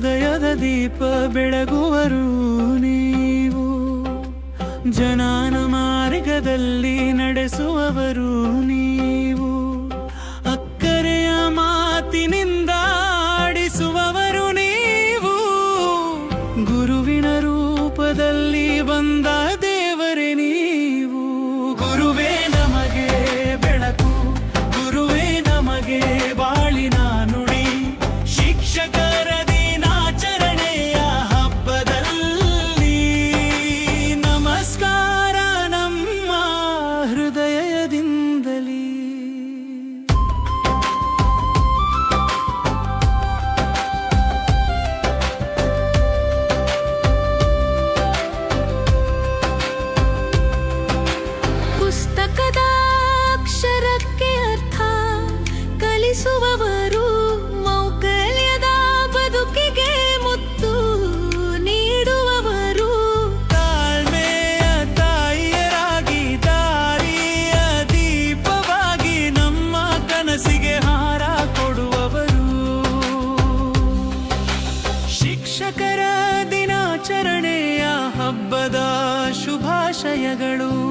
ಹೃದಯದ ದೀಪ ಬೆಳಗುವರು ನೀವು. ಜನಾನ ಮಾರ್ಗದಲ್ಲಿ ನಡೆಸುವವರು ನೀವು. ಅಕ್ಕರೆಯ ಮಾತಿನಿಂದ ಆಡಿಸುವವರು ನೀವು. ಗುರು ಶಿಕ್ಷಕರ ದಿನಾಚರಣೆಯ ಹಬ್ಬದ ಶುಭಾಶಯಗಳು.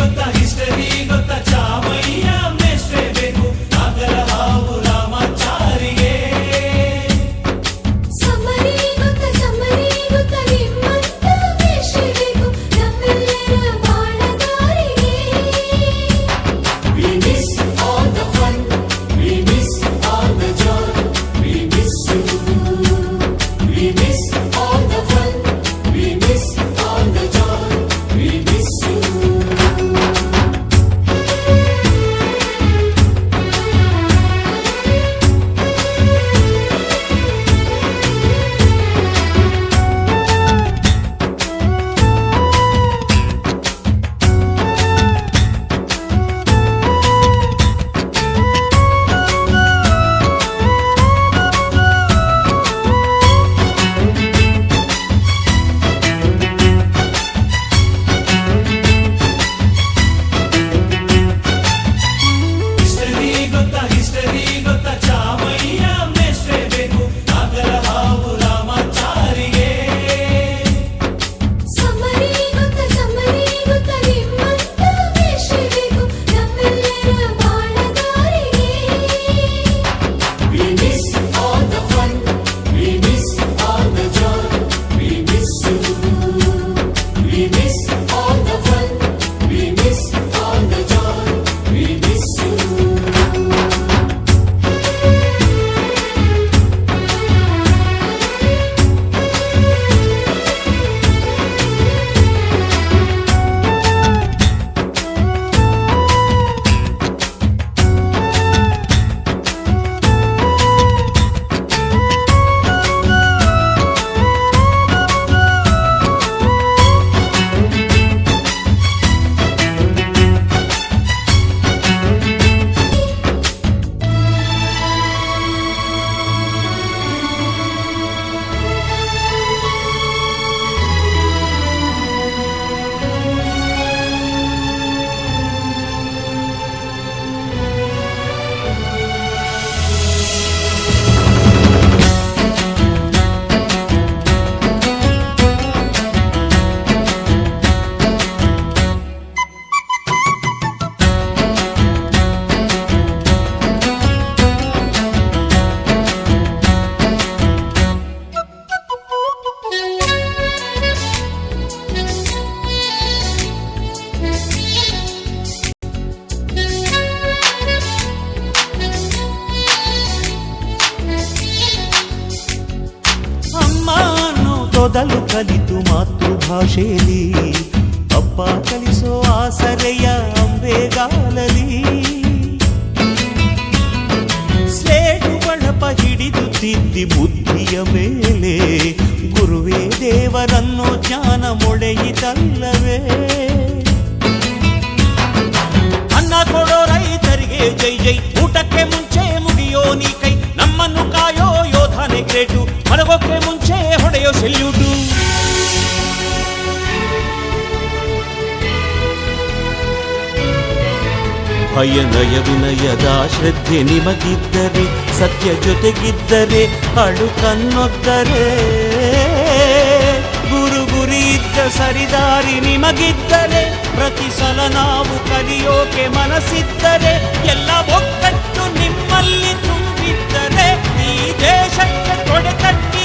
tanta histeria. ಸಾಲು ಕಲಿತು ಮಾತೃಭಾಷೆಯಲ್ಲಿ ಅಪ್ಪ ಕಲಿಸೋ ಆಸರೆಯ ಅಂಬೆಗಾಲಲಿ ಸ್ಲೇಟು ಬಳಪ ಹಿಡಿದು ತಿದ್ದಿ ಬುದ್ಧಿಯ ಮೇಲೆ ಗುರುವೇ ದೇವರನ್ನು ಜ್ಞಾನ ಮೊಳೆಯಿತಲ್ಲವೇ ಅನ್ನ ಕೊಡೋ ರೈತರಿಗೆ ಜೈ ಜೈ ಊಟಕ್ಕೆ ಮುಂಚೆ ಮುಗಿಯೋ ನೀ ಕೈ ನಮ್ಮನ್ನು ಕಾಯೋ ಯೋಧನೆ ಗ್ರೇಟು ಮಲಗೋಕೆ ಮುಂಚೆ ಹೊಡೆಯೋ ಸೆಲ್ಯೂಟು ಭಯ ನಯ ವಿನಯದ ಶ್ರದ್ಧೆ ನಿಮಗಿದ್ದರೆ, ಸತ್ಯ ಜೊತೆಗಿದ್ದರೆ ಅಳು ಕನ್ನೊದ್ದರೆ ಗುರು ಗುರಿ ಇದ್ದ ಸರಿದಾರಿ ನಿಮಗಿದ್ದರೆ, ಪ್ರತಿ ಸಲ ನಾವು ಕಲಿಯೋಕೆ ಮನಸ್ಸಿದ್ದರೆ, ಎಲ್ಲ ಒಕ್ಕಟ್ಟು ನಿಮ್ಮಲ್ಲಿ ತುಂಬಿದ್ದರೆ, ಈ ದೇಶಕ್ಕೆ ತೊಡೆ ಕಟ್ಟಿ